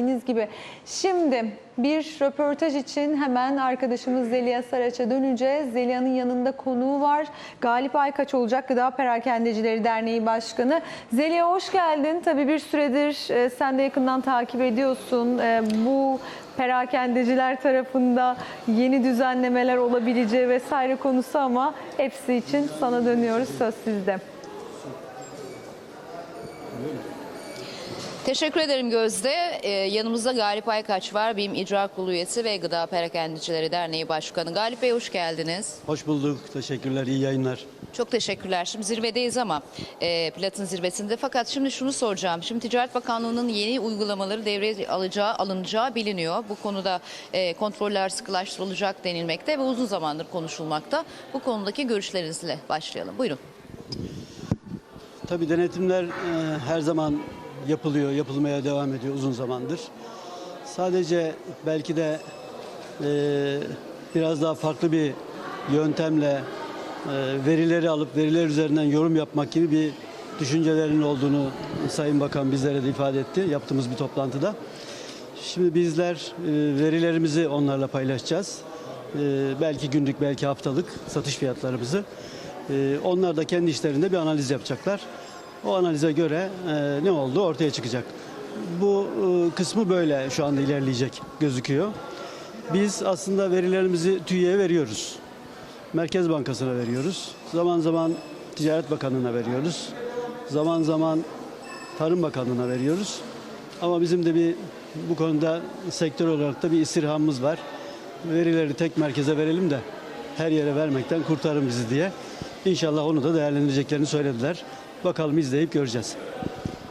Dediğiniz gibi. Şimdi bir röportaj için hemen arkadaşımız Zeliha Saraç'a döneceğiz. Zeliha'nın yanında konuğu var. Galip Aykaç olacak Gıda Perakendecileri Derneği Başkanı. Zeliha hoş geldin. Tabii bir süredir e, sen de yakından takip ediyorsun. E, bu perakendeciler tarafında yeni düzenlemeler olabileceği vesaire konusu ama hepsi için sana dönüyoruz. Söz sizde. Teşekkür ederim Gözde. Ee, yanımızda Galip Aykaç var. BİM İcra Kurulu üyesi ve Gıda Perakendicileri Derneği Başkanı. Galip Bey hoş geldiniz. Hoş bulduk. Teşekkürler. iyi yayınlar. Çok teşekkürler. Şimdi zirvedeyiz ama e, Platin zirvesinde. Fakat şimdi şunu soracağım. Şimdi Ticaret Bakanlığı'nın yeni uygulamaları devreye alacağı, alınacağı biliniyor. Bu konuda e, kontroller sıkılaştırılacak denilmekte ve uzun zamandır konuşulmakta. Bu konudaki görüşlerinizle başlayalım. Buyurun. Tabii denetimler e, her zaman yapılıyor, yapılmaya devam ediyor uzun zamandır. Sadece belki de e, biraz daha farklı bir yöntemle e, verileri alıp veriler üzerinden yorum yapmak gibi bir düşüncelerinin olduğunu Sayın Bakan bizlere de ifade etti yaptığımız bir toplantıda. Şimdi bizler e, verilerimizi onlarla paylaşacağız. E, belki günlük, belki haftalık satış fiyatlarımızı. E, onlar da kendi işlerinde bir analiz yapacaklar. O analize göre e, ne oldu ortaya çıkacak. Bu e, kısmı böyle şu anda ilerleyecek gözüküyor. Biz aslında verilerimizi TÜİ'ye veriyoruz. Merkez Bankası'na veriyoruz. Zaman zaman Ticaret Bakanlığı'na veriyoruz. Zaman zaman Tarım Bakanlığı'na veriyoruz. Ama bizim de bir bu konuda sektör olarak da bir istirhamımız var. Verileri tek merkeze verelim de her yere vermekten kurtarın bizi diye. İnşallah onu da değerlendireceklerini söylediler. Bakalım izleyip göreceğiz.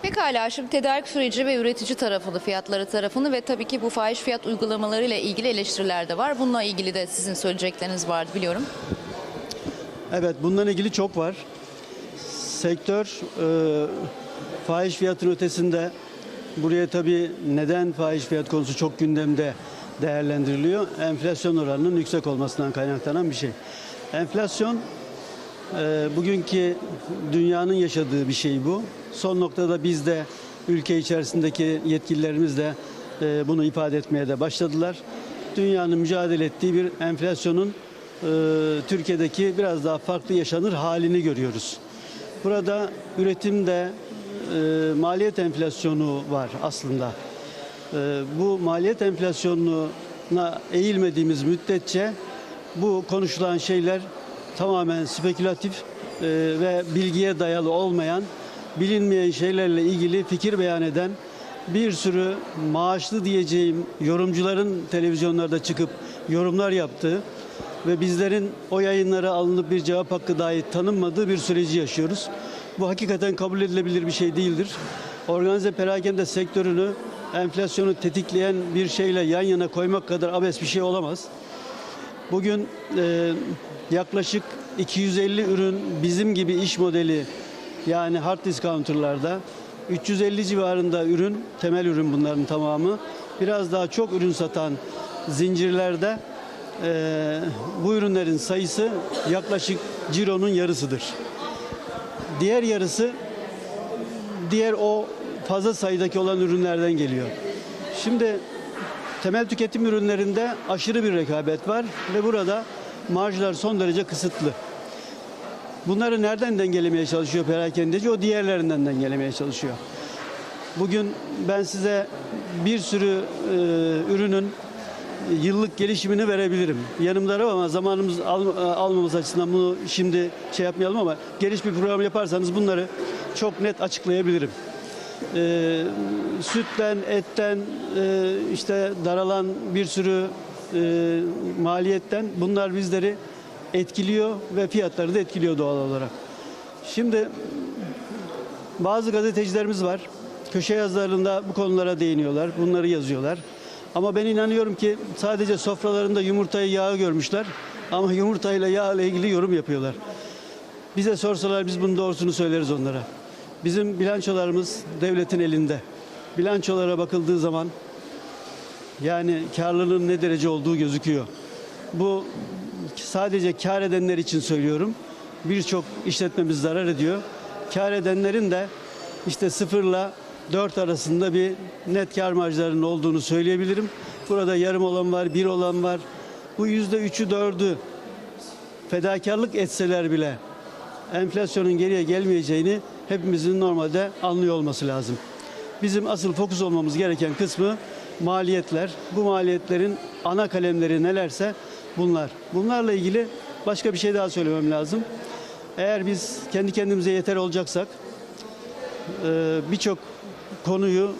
Pekala şimdi tedarik süreci ve üretici tarafını, fiyatları tarafını ve tabii ki bu fahiş fiyat uygulamalarıyla ilgili eleştiriler de var. Bununla ilgili de sizin söyleyecekleriniz vardı biliyorum. Evet bundan ilgili çok var. Sektör e, fahiş fiyatın ötesinde buraya tabii neden fahiş fiyat konusu çok gündemde değerlendiriliyor. Enflasyon oranının yüksek olmasından kaynaklanan bir şey. Enflasyon e, bugünkü dünyanın yaşadığı bir şey bu. Son noktada biz de ülke içerisindeki yetkililerimiz de e, bunu ifade etmeye de başladılar. Dünyanın mücadele ettiği bir enflasyonun e, Türkiye'deki biraz daha farklı yaşanır halini görüyoruz. Burada üretimde e, maliyet enflasyonu var aslında. Bu maliyet enflasyonuna eğilmediğimiz müddetçe bu konuşulan şeyler tamamen spekülatif e, ve bilgiye dayalı olmayan, bilinmeyen şeylerle ilgili fikir beyan eden bir sürü maaşlı diyeceğim yorumcuların televizyonlarda çıkıp yorumlar yaptığı ve bizlerin o yayınlara alınıp bir cevap hakkı dahi tanınmadığı bir süreci yaşıyoruz. Bu hakikaten kabul edilebilir bir şey değildir. Organize perakende sektörünü enflasyonu tetikleyen bir şeyle yan yana koymak kadar abes bir şey olamaz. Bugün e, yaklaşık 250 ürün bizim gibi iş modeli yani hard discounterlarda 350 civarında ürün, temel ürün bunların tamamı. Biraz daha çok ürün satan zincirlerde e, bu ürünlerin sayısı yaklaşık cironun yarısıdır. Diğer yarısı diğer o fazla sayıdaki olan ürünlerden geliyor. Şimdi temel tüketim ürünlerinde aşırı bir rekabet var ve burada marjlar son derece kısıtlı. Bunları nereden dengelemeye çalışıyor perakendeci? O diğerlerinden dengelemeye çalışıyor. Bugün ben size bir sürü e, ürünün yıllık gelişimini verebilirim. Yanımda var ama zamanımız al, e, almamız açısından bunu şimdi şey yapmayalım ama geniş bir program yaparsanız bunları çok net açıklayabilirim. E, sütten, etten, e, işte daralan bir sürü e, maliyetten bunlar bizleri etkiliyor ve fiyatları da etkiliyor doğal olarak. Şimdi bazı gazetecilerimiz var. Köşe yazılarında bu konulara değiniyorlar. Bunları yazıyorlar. Ama ben inanıyorum ki sadece sofralarında yumurtayı yağı görmüşler. Ama yumurtayla yağ ile ilgili yorum yapıyorlar. Bize sorsalar biz bunun doğrusunu söyleriz onlara. Bizim bilançolarımız devletin elinde. Bilançolara bakıldığı zaman yani karlılığın ne derece olduğu gözüküyor. Bu sadece kar edenler için söylüyorum. Birçok işletmemiz zarar ediyor. Kar edenlerin de işte sıfırla 4 arasında bir net kar marjlarının olduğunu söyleyebilirim. Burada yarım olan var, bir olan var. Bu yüzde üçü dördü fedakarlık etseler bile enflasyonun geriye gelmeyeceğini hepimizin normalde anlıyor olması lazım. Bizim asıl fokus olmamız gereken kısmı maliyetler. Bu maliyetlerin ana kalemleri nelerse bunlar. Bunlarla ilgili başka bir şey daha söylemem lazım. Eğer biz kendi kendimize yeter olacaksak e, birçok konuyu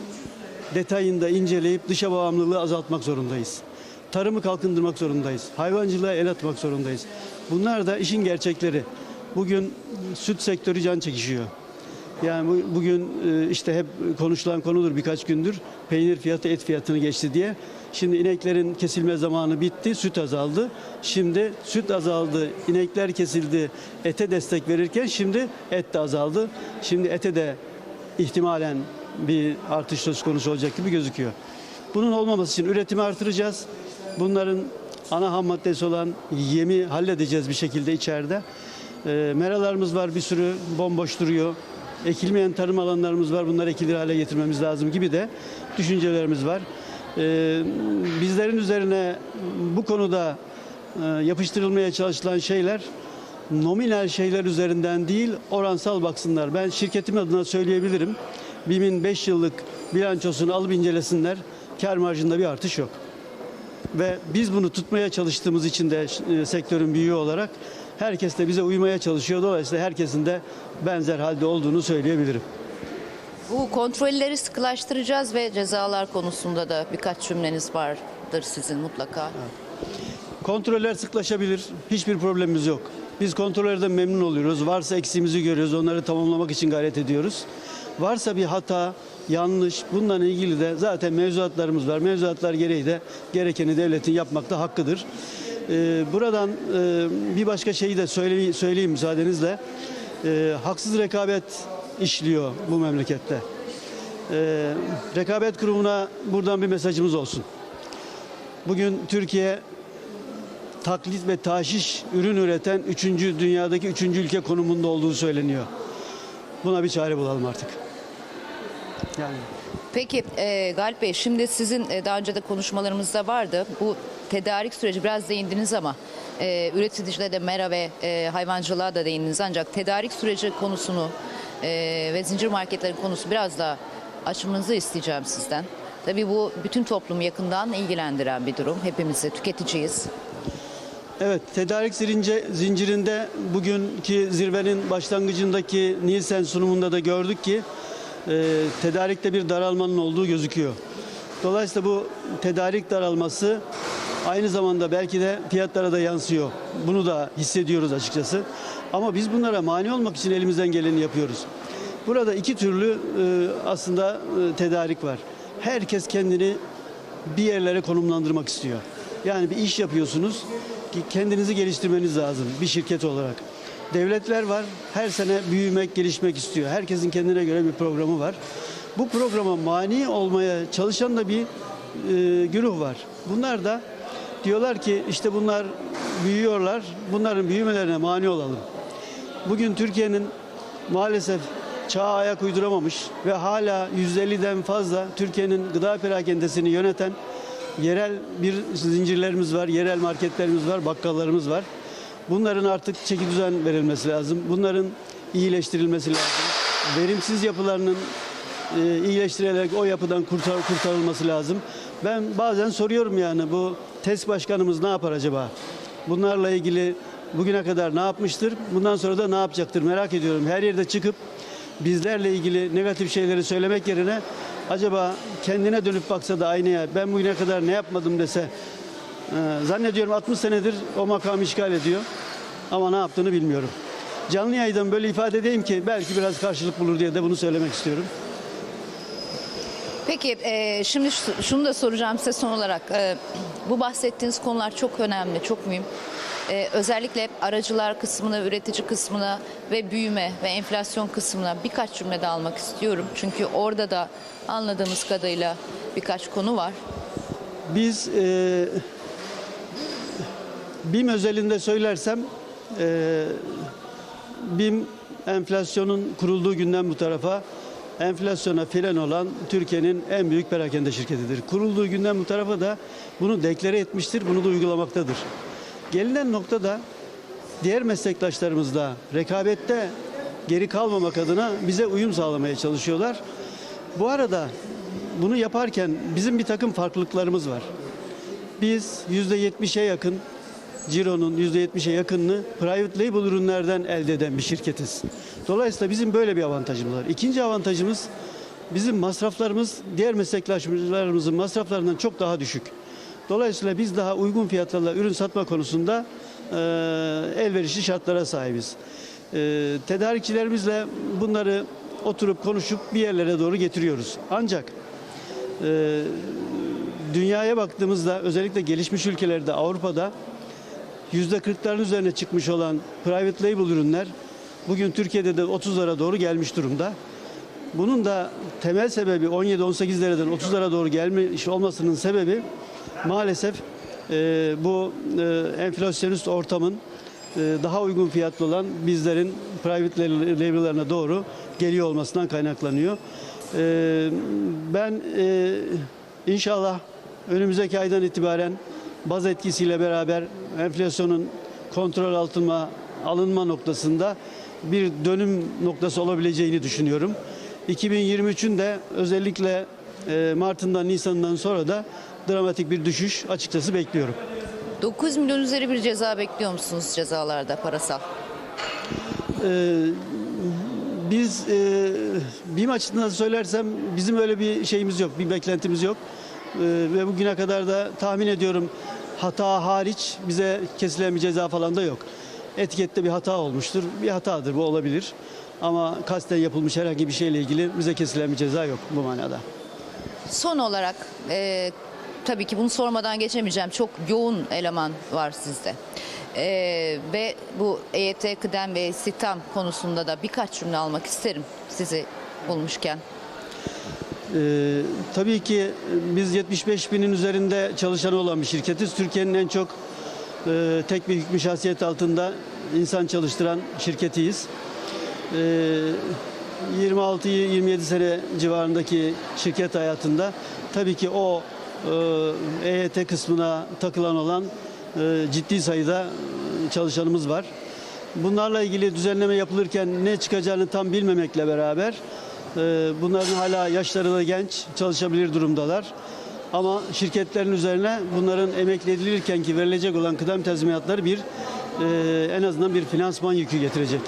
detayında inceleyip dışa bağımlılığı azaltmak zorundayız. Tarımı kalkındırmak zorundayız. Hayvancılığa el atmak zorundayız. Bunlar da işin gerçekleri. Bugün süt sektörü can çekişiyor. Yani bu- bugün e, işte hep konuşulan konudur birkaç gündür. Peynir fiyatı et fiyatını geçti diye. Şimdi ineklerin kesilme zamanı bitti, süt azaldı. Şimdi süt azaldı, inekler kesildi, ete destek verirken şimdi et de azaldı. Şimdi ete de ihtimalen bir artış söz konusu olacak gibi gözüküyor. Bunun olmaması için üretimi artıracağız. Bunların ana ham maddesi olan yemi halledeceğiz bir şekilde içeride. E, meralarımız var bir sürü bomboş duruyor. Ekilmeyen tarım alanlarımız var. Bunları ekilir hale getirmemiz lazım gibi de düşüncelerimiz var. E, bizlerin üzerine bu konuda e, yapıştırılmaya çalışılan şeyler nominal şeyler üzerinden değil oransal baksınlar. Ben şirketim adına söyleyebilirim. BİM'in 5 yıllık bilançosunu alıp incelesinler. Kar marjında bir artış yok. Ve biz bunu tutmaya çalıştığımız için de e, sektörün büyüğü olarak herkes de bize uymaya çalışıyor. Dolayısıyla herkesin de benzer halde olduğunu söyleyebilirim. Bu kontrolleri sıkılaştıracağız ve cezalar konusunda da birkaç cümleniz vardır sizin mutlaka. Kontroller sıklaşabilir. Hiçbir problemimiz yok. Biz kontrollerden memnun oluyoruz. Varsa eksiğimizi görüyoruz. Onları tamamlamak için gayret ediyoruz. Varsa bir hata, yanlış bununla ilgili de zaten mevzuatlarımız var. Mevzuatlar gereği de gerekeni devletin yapmakta hakkıdır. Ee, buradan e, bir başka şeyi de söyleyeyim, söyleyeyim müsaadenizle. Ee, haksız rekabet işliyor bu memlekette. Ee, rekabet kurumuna buradan bir mesajımız olsun. Bugün Türkiye taklit ve taşiş ürün üreten üçüncü dünyadaki üçüncü ülke konumunda olduğu söyleniyor. Buna bir çare bulalım artık. Yani Peki e, Galip Bey şimdi sizin e, daha önce de konuşmalarımızda vardı. Bu tedarik süreci biraz değindiniz ama e, üreticilere de mera ve e, hayvancılığa da değindiniz. Ancak tedarik süreci konusunu e, ve zincir marketlerin konusu biraz daha açmanızı isteyeceğim sizden. Tabii bu bütün toplumu yakından ilgilendiren bir durum. Hepimizi tüketiciyiz. Evet, tedarik zirince, zincirinde bugünkü zirvenin başlangıcındaki Nielsen sunumunda da gördük ki e, tedarikte bir daralmanın olduğu gözüküyor. Dolayısıyla bu tedarik daralması aynı zamanda belki de fiyatlara da yansıyor. Bunu da hissediyoruz açıkçası. Ama biz bunlara mani olmak için elimizden geleni yapıyoruz. Burada iki türlü e, aslında e, tedarik var. Herkes kendini bir yerlere konumlandırmak istiyor. Yani bir iş yapıyorsunuz ki kendinizi geliştirmeniz lazım bir şirket olarak. Devletler var. Her sene büyümek, gelişmek istiyor. Herkesin kendine göre bir programı var. Bu programa mani olmaya çalışan da bir e, güruh var. Bunlar da diyorlar ki işte bunlar büyüyorlar. Bunların büyümelerine mani olalım. Bugün Türkiye'nin maalesef çağa ayak uyduramamış ve hala 150'den fazla Türkiye'nin gıda perakendesini yöneten yerel bir zincirlerimiz var, yerel marketlerimiz var, bakkallarımız var. Bunların artık çeki düzen verilmesi lazım. Bunların iyileştirilmesi lazım. Verimsiz yapılarının e, iyileştirilerek o yapıdan kurtar, kurtarılması lazım. Ben bazen soruyorum yani bu TES başkanımız ne yapar acaba? Bunlarla ilgili bugüne kadar ne yapmıştır? Bundan sonra da ne yapacaktır? Merak ediyorum. Her yerde çıkıp bizlerle ilgili negatif şeyleri söylemek yerine acaba kendine dönüp baksa da aynaya ben bugüne kadar ne yapmadım dese e, zannediyorum 60 senedir o makamı işgal ediyor ama ne yaptığını bilmiyorum. Canlı yayından böyle ifade edeyim ki belki biraz karşılık bulur diye de bunu söylemek istiyorum. Peki e, şimdi şu- şunu da soracağım size son olarak. E, bu bahsettiğiniz konular çok önemli, çok mühim. E, özellikle aracılar kısmına, üretici kısmına ve büyüme ve enflasyon kısmına birkaç cümle de almak istiyorum. Çünkü orada da anladığımız kadarıyla birkaç konu var. Biz e, BİM özelinde söylersem e, BİM enflasyonun kurulduğu günden bu tarafa enflasyona fren olan Türkiye'nin en büyük perakende şirketidir. Kurulduğu günden bu tarafa da bunu deklare etmiştir, bunu da uygulamaktadır. Gelinen noktada diğer meslektaşlarımızla rekabette geri kalmamak adına bize uyum sağlamaya çalışıyorlar. Bu arada bunu yaparken bizim bir takım farklılıklarımız var. Biz %70'e yakın Ciro'nun %70'e yakınını private label ürünlerden elde eden bir şirketiz. Dolayısıyla bizim böyle bir avantajımız var. İkinci avantajımız bizim masraflarımız diğer meslektaşlarımızın masraflarından çok daha düşük. Dolayısıyla biz daha uygun fiyatlarla ürün satma konusunda e, elverişli şartlara sahibiz. E, tedarikçilerimizle bunları oturup konuşup bir yerlere doğru getiriyoruz. Ancak e, dünyaya baktığımızda özellikle gelişmiş ülkelerde Avrupa'da yüzde kırkların üzerine çıkmış olan private label ürünler bugün Türkiye'de de 30'lara doğru gelmiş durumda. Bunun da temel sebebi 17-18 liradan 30'lara doğru gelmiş olmasının sebebi maalesef e, bu e, enflasyonist ortamın e, daha uygun fiyatlı olan bizlerin private label'larına doğru geliyor olmasından kaynaklanıyor. E, ben e, inşallah önümüzdeki aydan itibaren baz etkisiyle beraber enflasyonun kontrol altına alınma noktasında bir dönüm noktası olabileceğini düşünüyorum. 2023'ün de özellikle e, Mart'ından Nisan'dan sonra da dramatik bir düşüş açıkçası bekliyorum. 9 milyon üzeri bir ceza bekliyor musunuz cezalarda parasal? Ee, biz e, BİM açısından söylersem bizim öyle bir şeyimiz yok, bir beklentimiz yok. Ee, ve bugüne kadar da tahmin ediyorum hata hariç bize kesilen bir ceza falan da yok. Etikette bir hata olmuştur, bir hatadır bu olabilir. Ama kasten yapılmış herhangi bir şeyle ilgili bize kesilen bir ceza yok bu manada. Son olarak e, tabii ki bunu sormadan geçemeyeceğim. Çok yoğun eleman var sizde. E, ve bu EYT kıdem ve istihdam konusunda da birkaç cümle almak isterim sizi bulmuşken. Ee, tabii ki biz 75 binin üzerinde çalışanı olan bir şirketiz. Türkiye'nin en çok e, tek bir hükmü şahsiyet altında insan çalıştıran şirketiyiz. Ee, 26-27 sene civarındaki şirket hayatında tabii ki o e, EYT kısmına takılan olan e, ciddi sayıda çalışanımız var. Bunlarla ilgili düzenleme yapılırken ne çıkacağını tam bilmemekle beraber bunların hala yaşları da genç, çalışabilir durumdalar. Ama şirketlerin üzerine bunların emekli edilirken ki verilecek olan kıdem tazminatları bir e, en azından bir finansman yükü getirecek.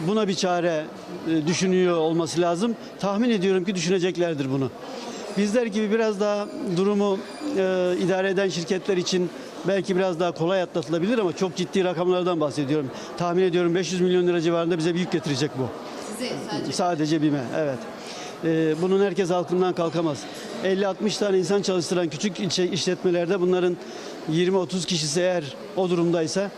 Buna bir çare e, düşünüyor olması lazım. Tahmin ediyorum ki düşüneceklerdir bunu. Bizler gibi biraz daha durumu e, idare eden şirketler için belki biraz daha kolay atlatılabilir ama çok ciddi rakamlardan bahsediyorum. Tahmin ediyorum 500 milyon lira civarında bize bir yük getirecek bu. Sadece Sadece BİM'e, evet. Ee, bunun herkes altından kalkamaz. 50-60 tane insan çalıştıran küçük işletmelerde bunların 20-30 kişisi eğer o durumdaysa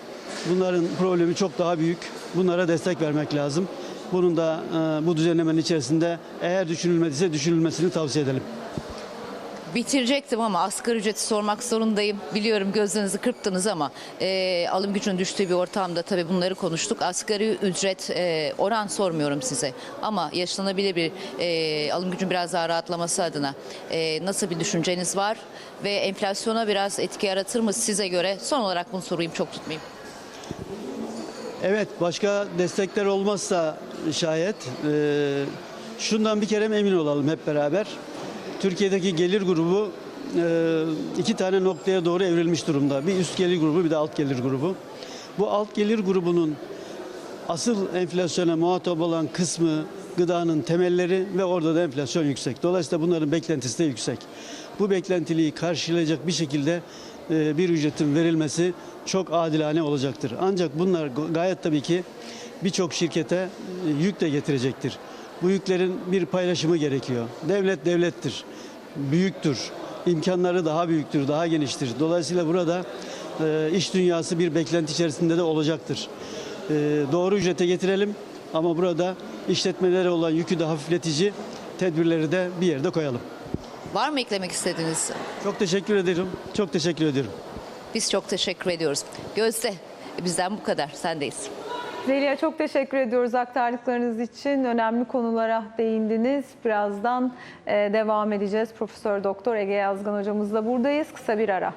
bunların problemi çok daha büyük. Bunlara destek vermek lazım. Bunun da e, bu düzenlemenin içerisinde eğer düşünülmediyse düşünülmesini tavsiye edelim. Bitirecektim ama asgari ücreti sormak zorundayım. Biliyorum gözlerinizi kırptınız ama e, alım gücünün düştüğü bir ortamda tabii bunları konuştuk. Asgari ücret e, oran sormuyorum size ama yaşanabilir bir e, alım gücün biraz daha rahatlaması adına e, nasıl bir düşünceniz var? Ve enflasyona biraz etki yaratır mı size göre? Son olarak bunu sorayım çok tutmayayım. Evet, başka destekler olmazsa şayet e, şundan bir kere emin olalım hep beraber. Türkiye'deki gelir grubu e, iki tane noktaya doğru evrilmiş durumda. Bir üst gelir grubu, bir de alt gelir grubu. Bu alt gelir grubunun asıl enflasyona muhatap olan kısmı gıdanın temelleri ve orada da enflasyon yüksek. Dolayısıyla bunların beklentisi de yüksek. Bu beklentiliği karşılayacak bir şekilde e, bir ücretin verilmesi çok adilane olacaktır. Ancak bunlar gayet tabii ki birçok şirkete e, yük de getirecektir. Bu yüklerin bir paylaşımı gerekiyor. Devlet devlettir, büyüktür, imkanları daha büyüktür, daha geniştir. Dolayısıyla burada e, iş dünyası bir beklenti içerisinde de olacaktır. E, doğru ücrete getirelim ama burada işletmelere olan yükü de hafifletici tedbirleri de bir yerde koyalım. Var mı eklemek istediğiniz? Çok teşekkür ederim. Çok teşekkür ederim. Biz çok teşekkür ediyoruz. Gözde bizden bu kadar. Sendeyiz. Zeliha çok teşekkür ediyoruz aktardıklarınız için. Önemli konulara değindiniz. Birazdan e, devam edeceğiz. Profesör Doktor Ege Yazgan hocamızla buradayız. Kısa bir ara.